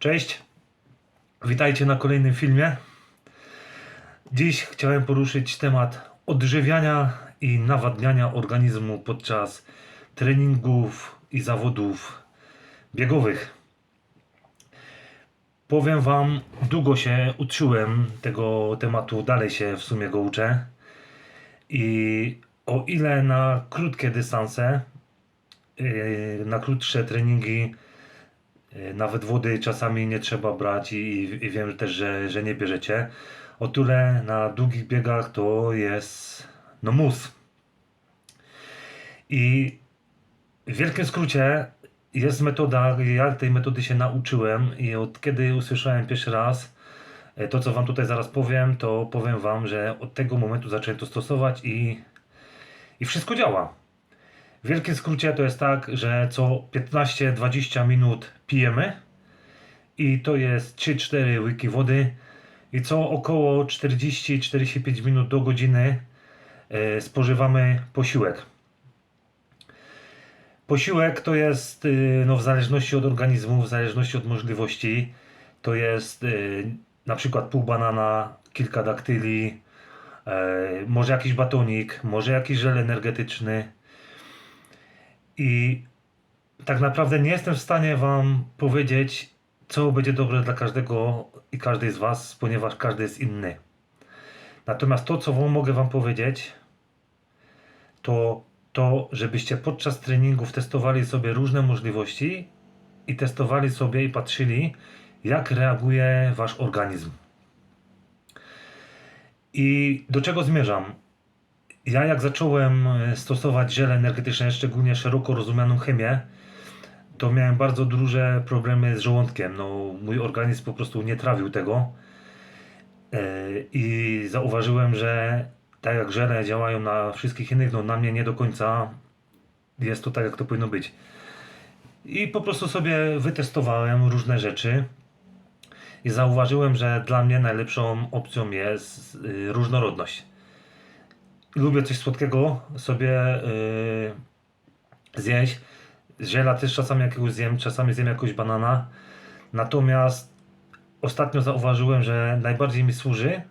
Cześć, witajcie na kolejnym filmie. Dziś chciałem poruszyć temat odżywiania i nawadniania organizmu podczas treningów i zawodów biegowych. Powiem Wam, długo się uczyłem tego tematu, dalej się w sumie go uczę. I o ile na krótkie dystanse, yy, na krótsze treningi, nawet wody czasami nie trzeba brać i, i wiem też, że, że nie bierzecie, o tyle na długich biegach to jest no mus. I w wielkim skrócie jest metoda, ja tej metody się nauczyłem i od kiedy usłyszałem pierwszy raz e, to, co Wam tutaj zaraz powiem, to powiem Wam, że od tego momentu zacząłem to stosować i, i wszystko działa. W wielkim skrócie to jest tak, że co 15-20 minut pijemy i to jest 3-4 łyki wody i co około 40-45 minut do godziny e, spożywamy posiłek. Posiłek to jest, y, no w zależności od organizmu, w zależności od możliwości, to jest y, na przykład pół banana, kilka daktyli, e, może jakiś batonik, może jakiś żel energetyczny. I tak naprawdę nie jestem w stanie Wam powiedzieć, co będzie dobre dla każdego i każdej z Was, ponieważ każdy jest inny. Natomiast to, co wam, mogę Wam powiedzieć, to to, żebyście podczas treningów testowali sobie różne możliwości i testowali sobie i patrzyli, jak reaguje Wasz organizm. I do czego zmierzam? Ja jak zacząłem e, stosować żele energetyczne, szczególnie szeroko rozumianą chemię, to miałem bardzo duże problemy z żołądkiem. No, mój organizm po prostu nie trawił tego. E, I zauważyłem, że tak jak żele działają na wszystkich innych, no na mnie nie do końca jest to tak, jak to powinno być. I po prostu sobie wytestowałem różne rzeczy i zauważyłem, że dla mnie najlepszą opcją jest y, różnorodność. Lubię coś słodkiego sobie y, zjeść. Ziela też czasami jakiegoś zjem, czasami zjem jakiegoś banana. Natomiast ostatnio zauważyłem, że najbardziej mi służy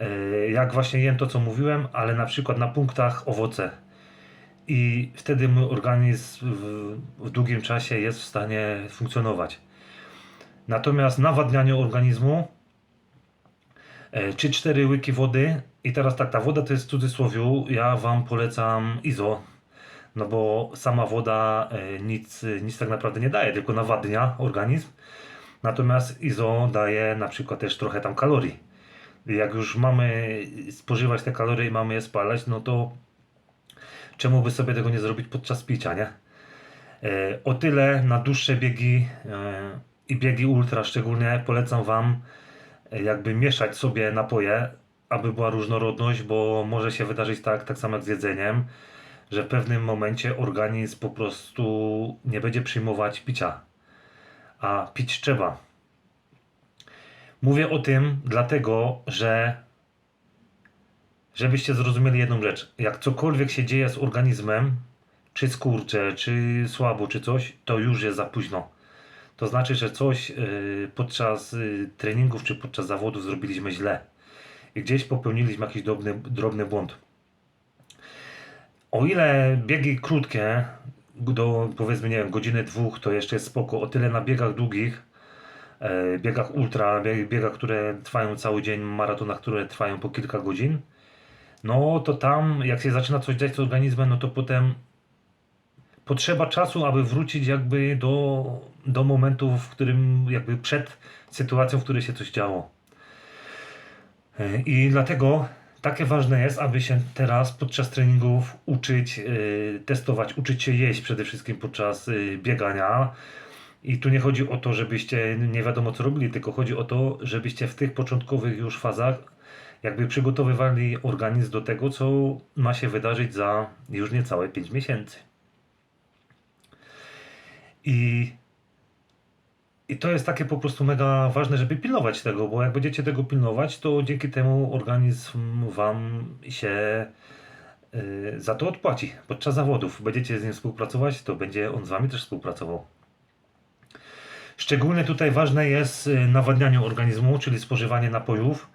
E, jak właśnie jem to, co mówiłem, ale na przykład na punktach owoce. I wtedy mój organizm w, w długim czasie jest w stanie funkcjonować. Natomiast nawadnianie organizmu, czy 4 łyki wody, i teraz tak, ta woda to jest w cudzysłowiu, ja Wam polecam IZO, no bo sama woda e, nic, nic tak naprawdę nie daje, tylko nawadnia organizm. Natomiast IZO daje na przykład też trochę tam kalorii jak już mamy spożywać te kalorie i mamy je spalać, no to czemu by sobie tego nie zrobić podczas picia, nie? E, o tyle na dłuższe biegi e, i biegi ultra szczególnie polecam Wam jakby mieszać sobie napoje, aby była różnorodność, bo może się wydarzyć tak, tak samo jak z jedzeniem, że w pewnym momencie organizm po prostu nie będzie przyjmować picia, a pić trzeba. Mówię o tym dlatego, że żebyście zrozumieli jedną rzecz. Jak cokolwiek się dzieje z organizmem, czy skurcze, czy słabo, czy coś, to już jest za późno. To znaczy, że coś yy, podczas yy, treningów czy podczas zawodów zrobiliśmy źle. I gdzieś popełniliśmy jakiś drobny, drobny błąd. O ile biegi krótkie, do powiedzmy, nie wiem, godziny, dwóch, to jeszcze jest spoko. O tyle na biegach długich, E, biegach ultra, biegach, które trwają cały dzień, maratonach, które trwają po kilka godzin, no to tam, jak się zaczyna coś dziać z organizmem, no to potem potrzeba czasu, aby wrócić jakby do, do momentu, w którym jakby przed sytuacją, w której się coś działo. E, I dlatego takie ważne jest, aby się teraz podczas treningów uczyć, yy, testować, uczyć się jeść przede wszystkim podczas yy, biegania, i tu nie chodzi o to, żebyście nie wiadomo co robili, tylko chodzi o to, żebyście w tych początkowych już fazach jakby przygotowywali organizm do tego, co ma się wydarzyć za już niecałe 5 miesięcy. I, I to jest takie po prostu mega ważne, żeby pilnować tego, bo jak będziecie tego pilnować, to dzięki temu organizm Wam się yy, za to odpłaci podczas zawodów. Będziecie z nim współpracować, to będzie on z Wami też współpracował. Szczególnie tutaj ważne jest y, nawadnianie organizmu, czyli spożywanie napojów.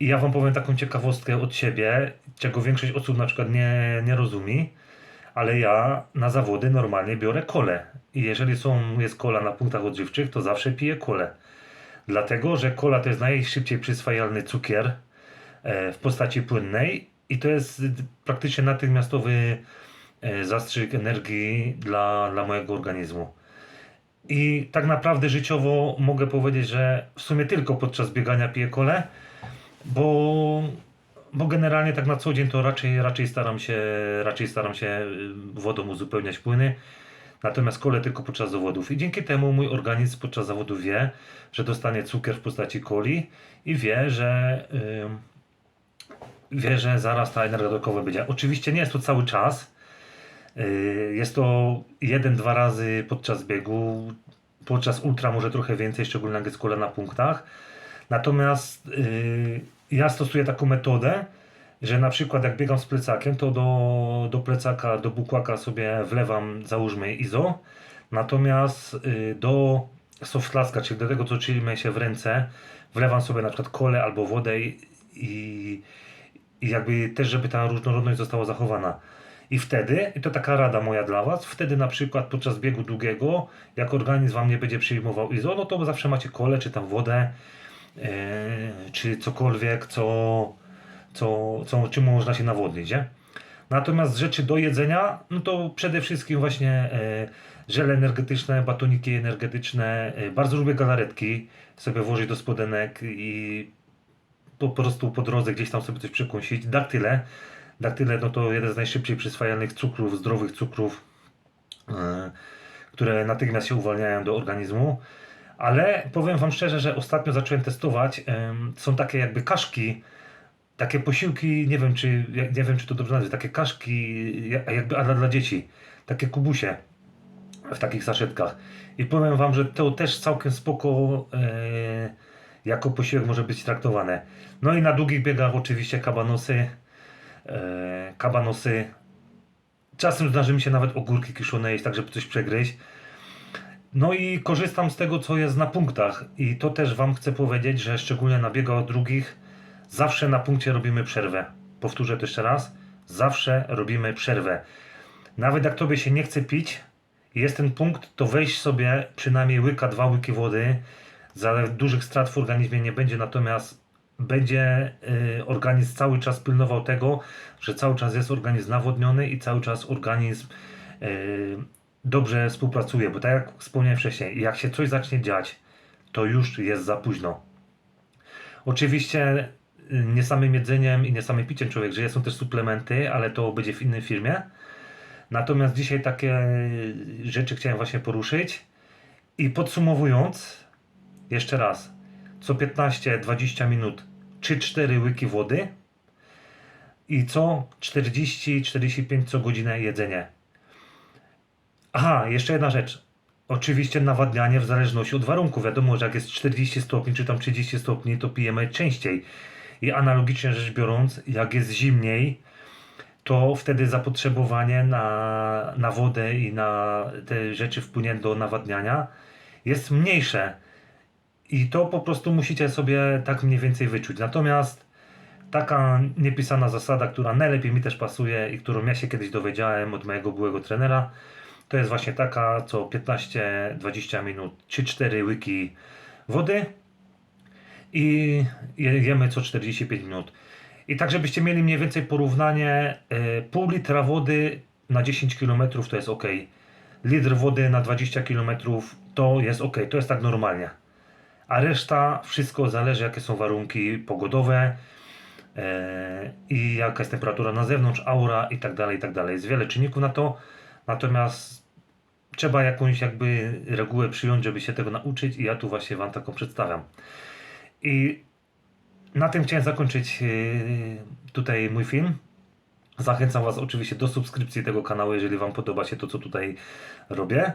I ja Wam powiem taką ciekawostkę od siebie, czego większość osób na przykład nie, nie rozumie, ale ja na zawody normalnie biorę kolę. I jeżeli są, jest kola na punktach odżywczych, to zawsze piję kolę. Dlatego, że kola to jest najszybciej przyswajalny cukier e, w postaci płynnej i to jest praktycznie natychmiastowy e, zastrzyk energii dla, dla mojego organizmu. I tak naprawdę życiowo mogę powiedzieć, że w sumie tylko podczas biegania piję kolę, bo, bo generalnie tak na co dzień to raczej, raczej, staram się, raczej staram się y, wodą uzupełniać płyny. Natomiast kole tylko podczas zawodów. I dzięki temu mój organizm podczas zawodów wie, że dostanie cukier w postaci coli i wie, że yy, wie, że zaraz ta energia dodatkowa będzie. Oczywiście nie jest to cały czas. Yy, Jest to jeden, dwa razy podczas biegu. Podczas ultra może trochę więcej, szczególnie jak jest kola na punktach. Natomiast yy, ja stosuję taką metodę, że na przykład jak biegam z plecakiem, to do, do plecaka, do bukłaka sobie wlewam, załóżmy izo, natomiast y, do softlaska, czyli do tego, co trzyma się w ręce, wlewam sobie na przykład kole albo wodę i, i, jakby też, żeby ta różnorodność została zachowana. I wtedy, i to taka rada moja dla Was, wtedy na przykład podczas biegu długiego, jak organizm Wam nie będzie przyjmował izo, no to zawsze macie kole, czy tam wodę, czy cokolwiek, co, co, co, czym można się nawodnić, nie? Natomiast rzeczy do jedzenia, no to przede wszystkim właśnie e, żele energetyczne, batoniki energetyczne. E, bardzo lubię galaretki sobie włożyć do spodenek i po prostu po drodze gdzieś tam sobie coś przekąsić. Daktyle. Daktyle no to jeden z najszybciej przyswajalnych cukrów, zdrowych cukrów, e, które natychmiast się uwalniają do organizmu. Ale powiem Wam szczerze, że ostatnio zacząłem testować. Są takie jakby kaszki, takie posiłki, nie wiem czy, nie wiem, czy to dobrze nazwać, takie kaszki ja- jakby ale dla dzieci, takie kubusie w takich saszetkach. I powiem Wam, że to też całkiem spoko e, jako posiłek może być traktowane. No i na długich biegach oczywiście kabanosy, e, kabanosy. Czasem zdarzy mi się nawet ogórki kiszone jeść, tak żeby coś przegryźć. No i korzystam z tego, co jest na punktach. I to też Wam chcę powiedzieć, że szczególnie na biegach drugich zawsze na punkcie robimy przerwę. Powtórzę to jeszcze raz. Zawsze robimy przerwę. Nawet jak Tobie się nie chce pić jest ten punkt, to weź sobie przynajmniej łyka, dwa łyki wody. Za dużych strat w organizmie nie będzie, natomiast będzie y, organizm cały czas pilnował tego, że cały czas jest organizm nawodniony i cały czas organizm y, dobrze współpracuje, bo tak jak wspomniałem wcześniej, jak się coś zacznie dziać, to już jest za późno. Oczywiście y, nie samym jedzeniem i nie samym piciem człowiek żyje, są też suplementy, ale to będzie w innej firmie. Natomiast dzisiaj takie rzeczy chciałem właśnie poruszyć. I podsumowując, jeszcze raz, co 15-20 minut 3-4 łyki wody i co 40-45 co godzinę jedzenie. Aha, jeszcze jedna rzecz. Oczywiście nawadnianie w zależności od warunków. Wiadomo, że jak jest 40 stopni czy tam 30 stopni, to pijemy częściej. I analogicznie rzecz biorąc, jak jest zimniej, to wtedy zapotrzebowanie na, na wodę i na te rzeczy wpłynięte do nawadniania jest mniejsze. I to po prostu musicie sobie tak mniej więcej wyczuć. Natomiast taka niepisana zasada, która najlepiej mi też pasuje i którą ja się kiedyś dowiedziałem od mojego byłego trenera, to jest właśnie taka co 15-20 minut 3-4 łyki wody i je- jemy co 45 minut. I tak, żebyście mieli mniej więcej porównanie, y, pół litra wody na 10 km to jest ok. Litr wody na 20 km to jest ok, to jest tak normalnie. A reszta, wszystko zależy jakie są warunki pogodowe e, i jaka jest temperatura na zewnątrz, aura i tak dalej, i tak dalej. Jest wiele czynników na to, natomiast trzeba jakąś jakby regułę przyjąć, żeby się tego nauczyć i ja tu właśnie Wam taką przedstawiam. I na tym chciałem zakończyć yy, tutaj mój film. Zachęcam Was oczywiście do subskrypcji tego kanału, jeżeli Wam podoba się to, co tutaj robię.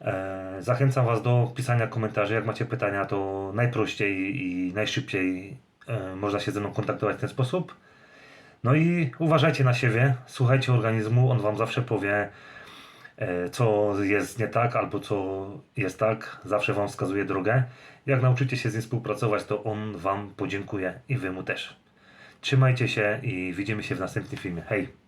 E, Zachęcam Was do pisania komentarzy. Jak macie pytania, to najprościej i najszybciej e, można się ze mną kontaktować w ten sposób. No i uważajcie na siebie, słuchajcie organizmu, on Wam zawsze powie, co jest nie tak albo co jest tak. Zawsze Wam wskazuje drogę. Jak nauczycie się z nim współpracować, to on Wam podziękuje i Wy mu też. Trzymajcie się i widzimy się w następnym filmie. Hej!